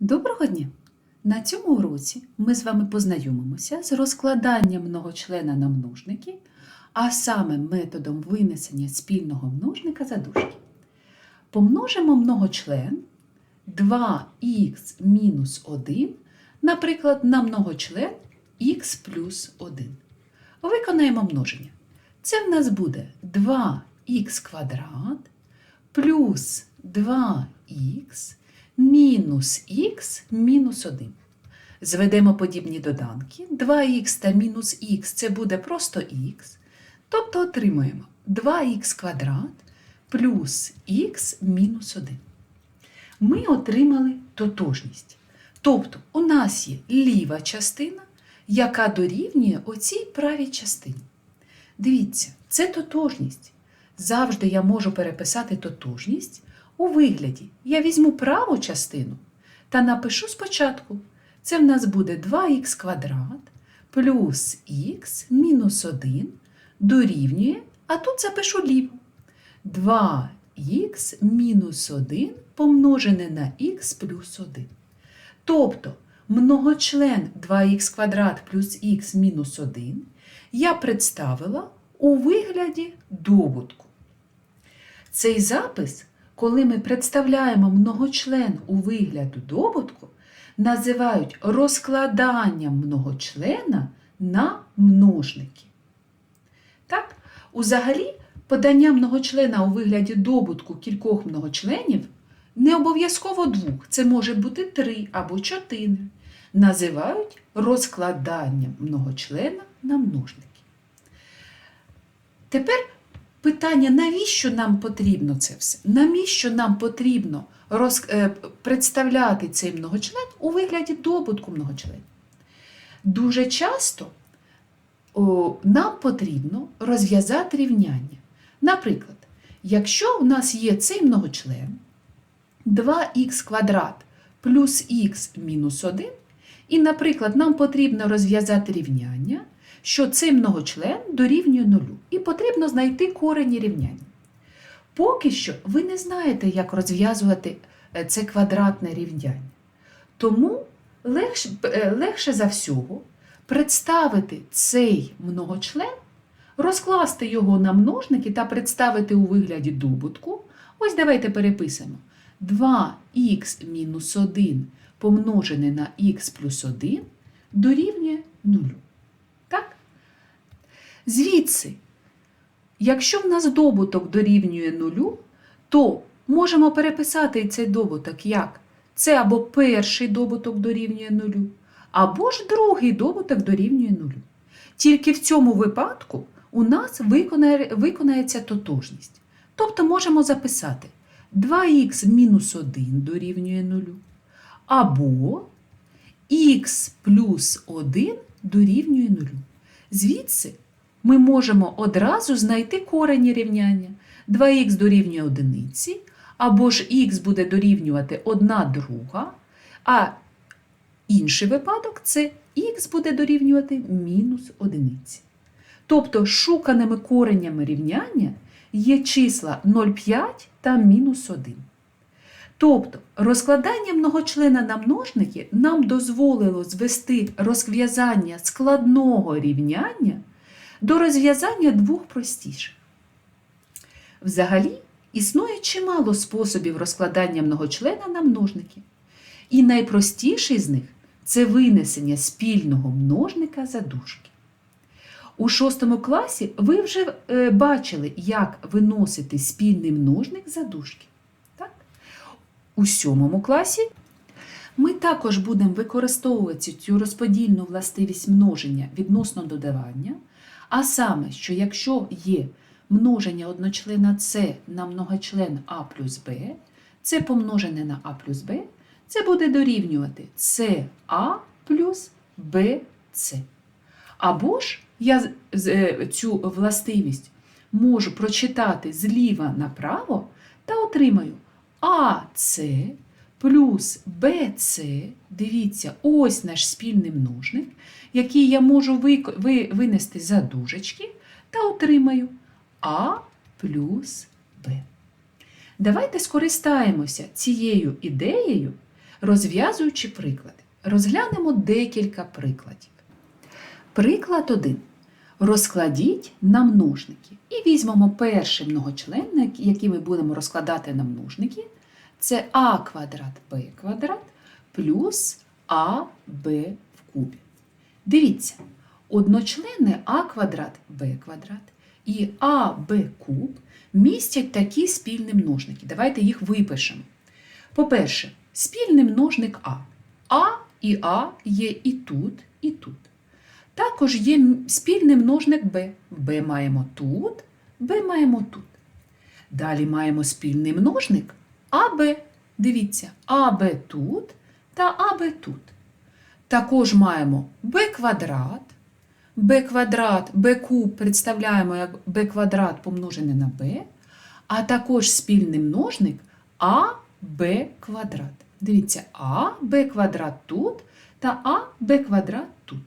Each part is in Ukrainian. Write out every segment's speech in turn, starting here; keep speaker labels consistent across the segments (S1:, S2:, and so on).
S1: Доброго дня! На цьому уроці ми з вами познайомимося з розкладанням многочлена на множники, а саме методом винесення спільного множника за дужки. Помножимо многочлен 2х мінус 1, наприклад, на многочлен х плюс 1. Виконаємо множення. Це в нас буде 2х квадрат плюс 2х мінус х мінус 1. Зведемо подібні доданки. 2х та мінус х це буде просто х. Тобто отримуємо 2х квадрат плюс х мінус 1. Ми отримали тотожність. Тобто у нас є ліва частина, яка дорівнює оцій правій частині. Дивіться, це тотожність. Завжди я можу переписати тотожність у вигляді. Я візьму праву частину та напишу спочатку. Це в нас буде 2х квадрат плюс х мінус 1 дорівнює, а тут запишу ліву. 2х мінус 1 помножене на х плюс 1. Тобто многочлен 2х квадрат плюс х мінус 1 я представила у вигляді добутку. Цей запис, коли ми представляємо многочлен у вигляді добутку, називають розкладанням многочлена на множники. Так, узагалі, подання многочлена у вигляді добутку кількох многочленів не обов'язково двох, це може бути три або чотири. Називають розкладанням многочлена на множники. Тепер питання, навіщо нам потрібно це все? Навіщо нам потрібно роз, е, представляти цей многочлен у вигляді добутку многочленів? Дуже часто о, нам потрібно розв'язати рівняння. Наприклад, якщо в нас є цей многочлен 2х квадрат плюс х мінус 1, і, наприклад, нам потрібно розв'язати рівняння, що цей многочлен дорівнює нулю, і потрібно знайти корені рівняння. Поки що ви не знаєте, як розв'язувати е, це квадратне рівняння. Тому легше, легше за всього представити цей многочлен, розкласти його на множники та представити у вигляді добутку. Ось давайте переписимо. 2х мінус 1 помножене на х плюс 1 дорівнює 0. Звідси, якщо в нас добуток дорівнює 0, то можемо переписати цей добуток як це або перший добуток дорівнює 0, або ж другий добуток дорівнює 0. Тільки в цьому випадку у нас виконає, виконається тотожність. Тобто можемо записати 2х мінус 1 дорівнює 0, або х плюс 1 дорівнює 0. Звідси ми можемо одразу знайти корені рівняння. 2х дорівнює 1, або ж х буде дорівнювати 1 друга, а інший випадок це х буде дорівнювати мінус 1. Тобто шуканими коренями рівняння є числа 0,5 та мінус 1. Тобто розкладання многочлена на множники нам дозволило звести розв'язання складного рівняння до розв'язання двох простіших. Взагалі, існує чимало способів розкладання многочлена на множники. І найпростіший з них це винесення спільного множника за дужки. У шостому класі ви вже е, бачили, як виносити спільний множник за дужки. Так? У сьомому класі ми також будемо використовувати цю розподільну властивість множення відносно додавання, а саме, що якщо є множення одночлена С на многочлен А плюс Б, це помножене на А плюс Б, це буде дорівнювати СА плюс БС. Або ж я е, цю властивість можу прочитати зліва направо та отримаю АС плюс БС. Дивіться, ось наш спільний множник, який я можу винести за дужечки, та отримаю А плюс Б. Давайте скористаємося цією ідеєю розв'язуючи приклади. Розглянемо декілька прикладів. Приклад 1. Розкладіть на множники. І візьмемо перший многочлен, який ми будемо розкладати на множники. Це а квадрат б квадрат плюс аб в кубі. Дивіться, одночленне а квадрат б квадрат і аб куб містять такі спільні множники. Давайте їх випишемо. По-перше, спільний множник А. А і А є і тут, і тут. Також є спільний множник Б. Б маємо тут, Б маємо тут. Далі маємо спільний множник АБ. Дивіться, АБ тут та АБ тут. Також маємо Б квадрат. Б квадрат, Б куб представляємо як Б квадрат помножене на Б, а також спільний множник АБ квадрат. Дивіться, А, Б квадрат тут та А, Б квадрат тут.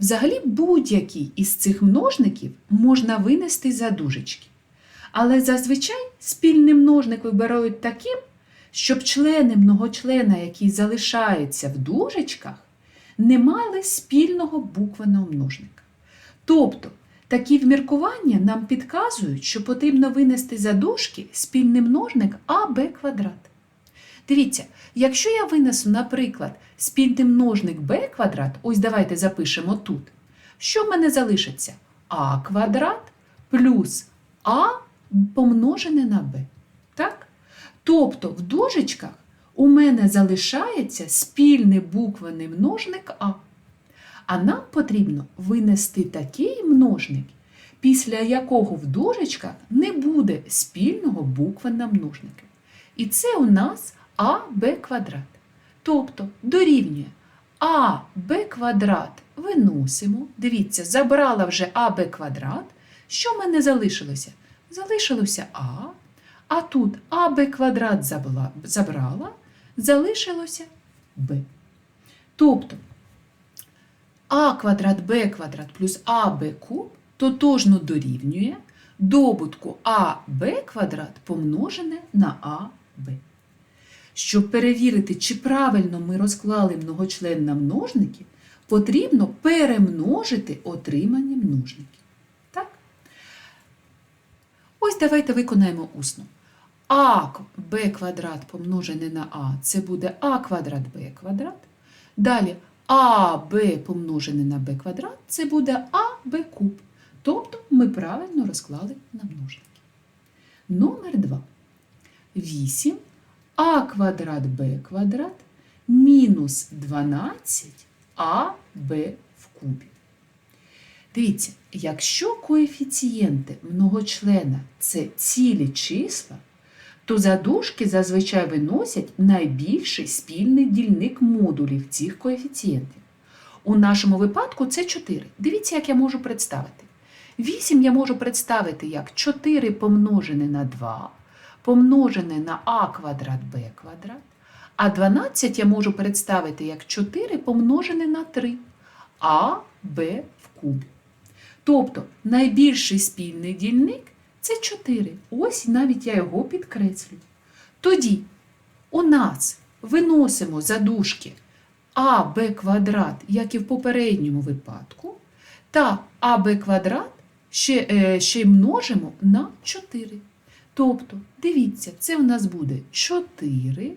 S1: Взагалі будь-який із цих множників можна винести за дужечки. Але зазвичай спільний множник вибирають таким, щоб члени многочлена, які залишаються в дужечках, не мали спільного буквеного множника. Тобто, такі вміркування нам підказують, що потрібно винести за дужки спільний множник АБ квадрат. Дивіться, якщо я винесу, наприклад, спільний множник b квадрат, ось давайте запишемо тут, що в мене залишиться? а квадрат плюс а помножене на b. Так? Тобто в дужечках у мене залишається спільний буквений множник а. А нам потрібно винести такий множник, після якого в дужечках не буде спільного буквеного множника. І це у нас АБ квадрат. Тобто дорівнює АБ квадрат виносимо. Дивіться, забрала вже АБ квадрат. Що в мене залишилося? Залишилося А. А тут АБ квадрат забла- забрала, залишилося Б. Тобто а квадрат Б квадрат плюс АБ куб тотожно дорівнює добутку АБ квадрат помножене на АБ. Щоб перевірити, чи правильно ми розклали многочлен на множники, потрібно перемножити отримані множники. Так? Ось давайте виконаємо усно. А Б квадрат помножене на А це буде А квадрат Б квадрат. Далі АБ помножене на Б квадрат це буде АБ куб. Тобто ми правильно розклали на множники. Номер 2. 8 а квадрат Б квадрат мінус 12 АБ в кубі. Дивіться, якщо коефіцієнти многочлена це цілі числа, то задушки зазвичай виносять найбільший спільний дільник модулів цих коефіцієнтів. У нашому випадку це 4. Дивіться, як я можу представити. 8 я можу представити як 4 помножене на 2, помножене на а квадрат b квадрат, а 12 я можу представити як 4 помножене на 3, а b в кубі. Тобто найбільший спільний дільник це 4. Ось навіть я його підкреслю. Тоді у нас виносимо за дужки АБ квадрат, як і в попередньому випадку, та АБ квадрат ще, е, ще й множимо на 4. Тобто, дивіться, це у нас буде 4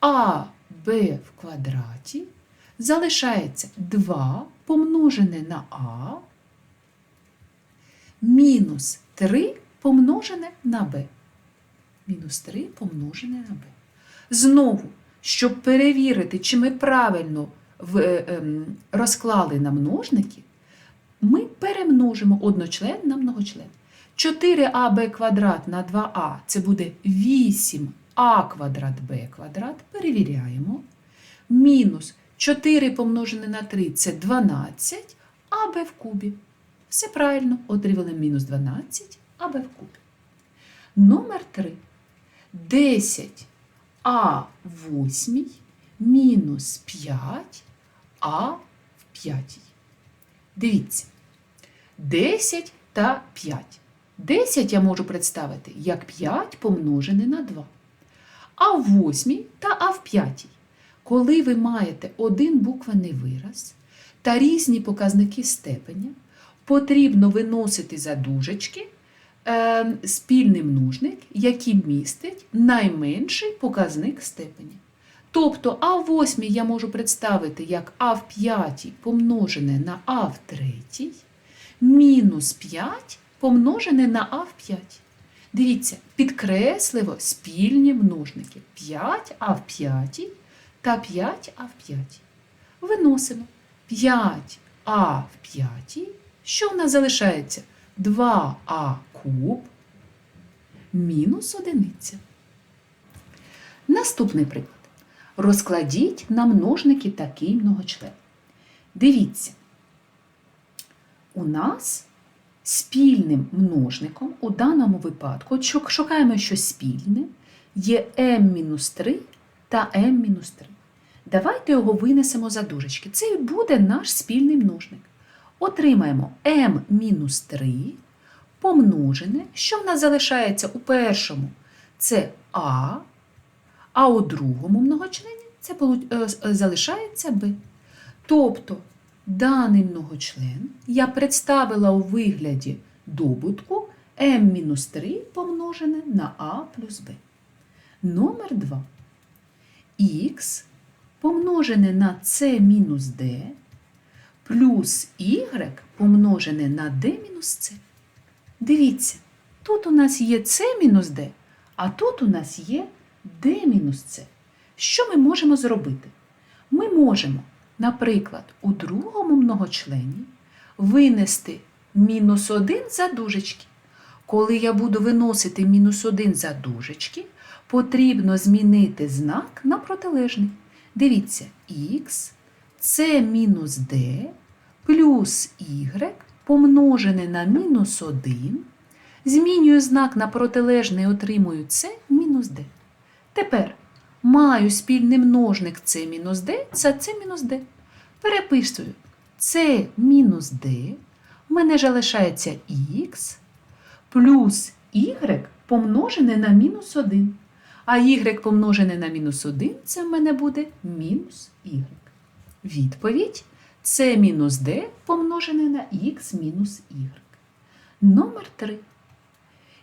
S1: АБ в квадраті. Залишається 2 помножене на А мінус 3 помножене на b. Мінус 3 помножене на b. Знову, щоб перевірити, чи ми правильно е, ем, розклали на множники, ми перемножимо одночлен на многочлен. 4аб квадрат на 2а це буде 8а квадрат b квадрат. Перевіряємо. Мінус 4 помножене на 3 це 12, а b в кубі. Все правильно, отримали мінус 12, а b в кубі. Номер 3. 10 а в 8 мінус 5 а в 5. Дивіться. 10 та 5. 10 я можу представити як 5 помножене на 2. А в восьмій та А в п'ятій. Коли ви маєте один буквений вираз та різні показники степеня, потрібно виносити за дужечки спільний множник, який містить найменший показник степеня. Тобто А в восьмій я можу представити як А в п'ятій помножене на А в третій, мінус 5 помножене на А в п'ятій. Дивіться, підкресливо спільні множники 5а в п'ятій та 5а в п'ятій. Виносимо 5а в п'ятій. Що в нас залишається? 2а куб мінус одиниця. Наступний приклад. Розкладіть на множники такий многочлен. Дивіться, у нас спільним множником у даному випадку, шукаємо щось спільне, є m-3 та m-3. Давайте його винесемо за дужечки. Це і буде наш спільний множник. Отримаємо m-3 помножене. Що в нас залишається у першому? Це а, а у другому многочлені це е, с- е, залишається b. Тобто даний многочлен я представила у вигляді добутку m-3 помножене на a плюс b. Номер 2. х помножене на c мінус d плюс y помножене на d мінус c. Дивіться, тут у нас є c мінус d, а тут у нас є d мінус c. Що ми можемо зробити? Ми можемо, наприклад, у другому многочлені винести мінус 1 за дужечки. Коли я буду виносити мінус 1 за дужечки, потрібно змінити знак на протилежний. Дивіться, х це мінус d плюс y помножене на мінус 1. Змінюю знак на протилежний, отримую c мінус d. Тепер маю спільний множник c мінус d, це c мінус d. Переписую c мінус d, в мене залишається х плюс y помножене на мінус 1. А y помножене на мінус 1 це в мене буде мінус y. Відповідь це мінус d помножене на х мінус y. Номер 3.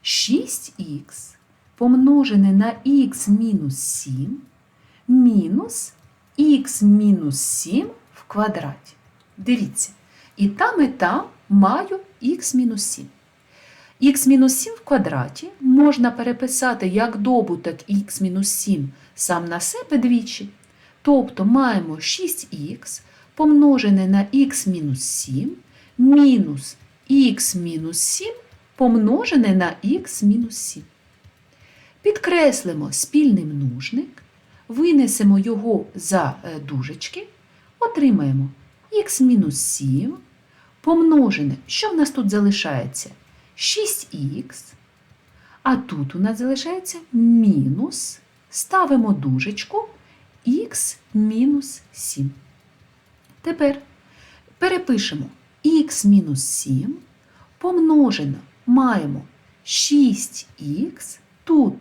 S1: 6х помножене на х мінус 7 мінус х мінус 7 в квадраті. Дивіться, і там, і там маю х мінус 7. х мінус 7 в квадраті можна переписати як добуток х мінус 7 сам на себе двічі. Тобто маємо 6х помножене на х мінус 7 мінус х мінус 7 помножене на х мінус 7. Підкреслимо спільний множник, винесемо його за е, дужечки, отримаємо х мінус 7 помножене, що в нас тут залишається? 6х, а тут у нас залишається мінус, ставимо дужечку х мінус 7. Тепер перепишемо х мінус 7 помножено маємо 6х, тут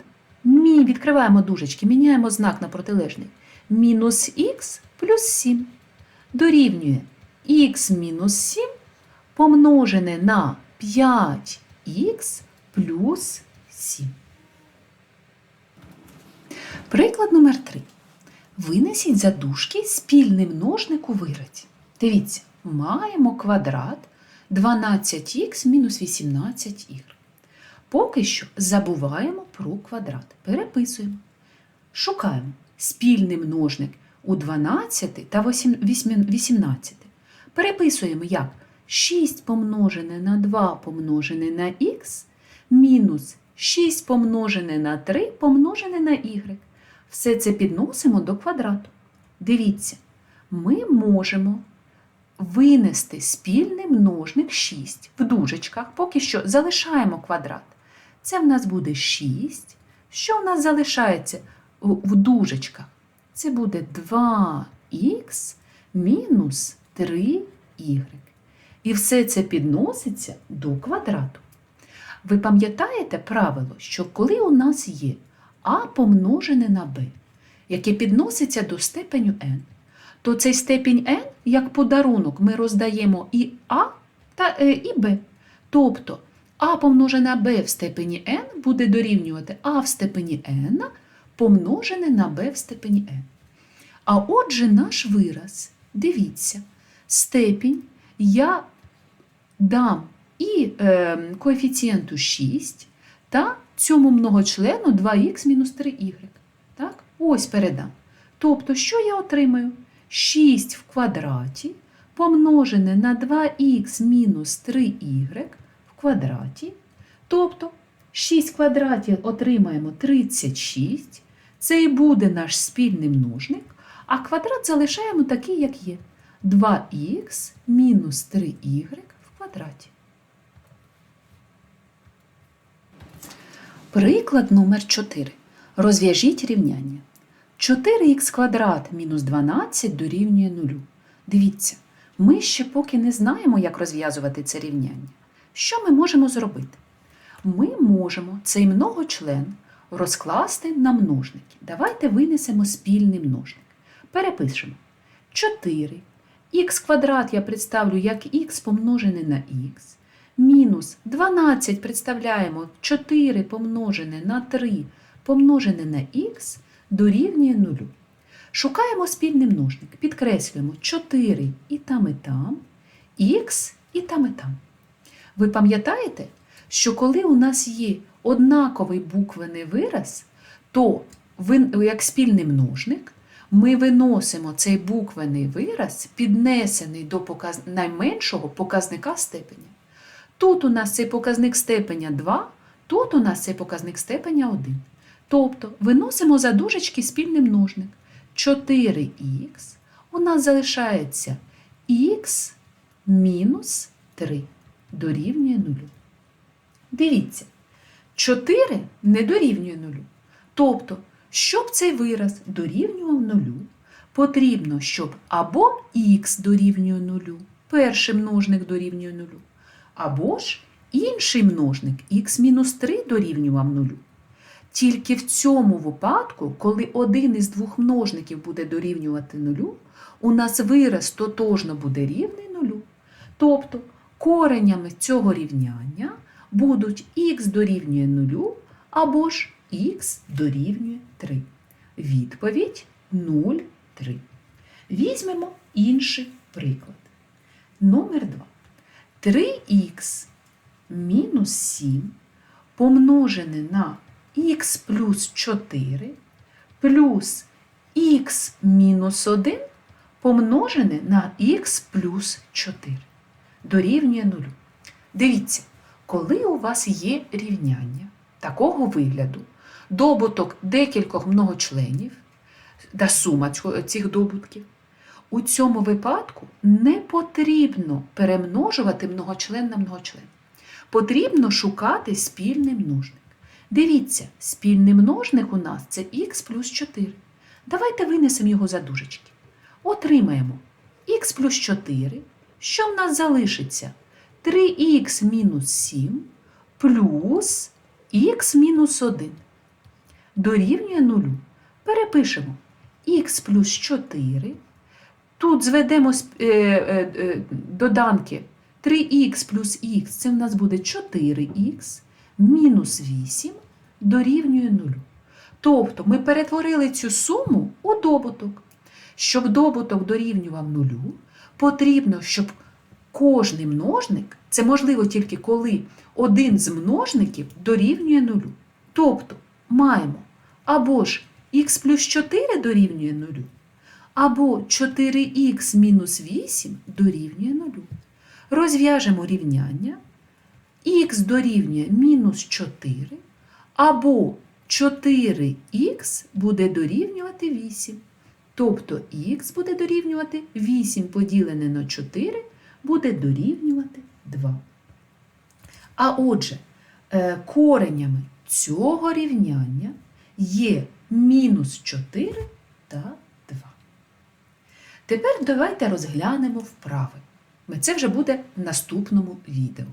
S1: мі, відкриваємо дужечки, міняємо знак на протилежний. Мінус х плюс 7 дорівнює х мінус 7 помножене на 5х плюс 7. Приклад номер 3. Винесіть за дужки спільний множник у. Дивіться, маємо квадрат 12х мінус 18y. Поки що забуваємо про квадрат. Переписуємо. Шукаємо спільний множник у 12 та 18. Переписуємо як 6 помножене на 2 помножене на х мінус 6 помножене на 3 помножене на y. Все це підносимо до квадрату. Дивіться, ми можемо винести спільний множник 6 в дужечках, поки що залишаємо квадрат. Це в нас буде 6. Що в нас залишається в дужечках? Це буде 2х мінус 3y. І все це підноситься до квадрату. Ви пам'ятаєте правило, що коли у нас є а помножене на b, яке підноситься до степеню n, то цей степінь n, як подарунок, ми роздаємо і а та е, і b. Тобто а помножене b в степені n буде дорівнювати а в степені n помножене на b в степені n. А отже, наш вираз, дивіться, степінь я дам і е, коефіцієнту 6 та цьому многочлену 2х мінус 3y. Так? Ось передам. Тобто, що я отримаю? 6 в квадраті помножене на 2х мінус 3y в квадраті. Тобто 6 квадратів отримаємо 36. Це і буде наш спільний множник, а квадрат залишаємо такий, як є. 2х мінус 3y в квадраті. Приклад номер 4. Розв'яжіть рівняння. 4х квадрат мінус 12 дорівнює 0. Дивіться, ми ще поки не знаємо, як розв'язувати це рівняння. Що ми можемо зробити? Ми можемо цей многочлен розкласти на множники. Давайте винесемо спільний множник. Перепишемо 4. Х квадрат я представлю як х помножене на х. Мінус 12 представляємо 4 помножене на 3 помножене на х дорівнює 0. Шукаємо спільний множник. Підкреслюємо 4 і там, і там, х і там, і там. Ви пам'ятаєте, що коли у нас є однаковий буквений вираз, то як спільний множник ми виносимо цей буквений вираз, піднесений до показ... найменшого показника степеня. Тут у нас цей показник степеня 2, тут у нас цей показник степеня 1. Тобто виносимо за дужечки спільний множник. 4х у нас залишається х мінус 3 дорівнює 0. Дивіться, 4 не дорівнює 0. Тобто, щоб цей вираз дорівнював 0, потрібно, щоб або х дорівнює 0, перший множник дорівнює 0, або ж інший множник х-3 дорівнював 0. Тільки в цьому випадку, коли один із двох множників буде дорівнювати нулю, у нас вираз тотожно буде рівний нулю. Тобто коренями цього рівняння будуть х дорівнює нулю або ж х дорівнює 3. Відповідь 0, 3. Візьмемо інший приклад. Номер 2. 3х мінус 7 помножене на х плюс 4 плюс х мінус 1 помножене на х плюс 4 дорівнює 0. Дивіться, коли у вас є рівняння такого вигляду, добуток декількох многочленів та сума цих добутків, у цьому випадку не потрібно перемножувати многочлен на многочлен. Потрібно шукати спільний множник. Дивіться, спільний множник у нас це х плюс 4. Давайте винесемо його за дужечки. Отримаємо х плюс 4. Що в нас залишиться? 3х мінус 7 плюс х мінус 1. Дорівнює 0. Перепишемо х плюс 4. Тут зведемо е, е, е, доданки 3х плюс х, це в нас буде 4х мінус 8 дорівнює 0. Тобто ми перетворили цю суму у добуток. Щоб добуток дорівнював нулю, потрібно, щоб кожний множник, це можливо тільки коли один з множників дорівнює нулю. Тобто маємо або ж х плюс 4 дорівнює нулю, або 4х мінус 8 дорівнює нулю. Розв'яжемо рівняння х дорівнює мінус 4, або 4х буде дорівнювати 8. Тобто х буде дорівнювати 8 поділене на 4 буде дорівнювати 2. А отже, е, коренями цього рівняння є мінус 4 та 2. Тепер давайте розглянемо вправи. Це вже буде в наступному відео.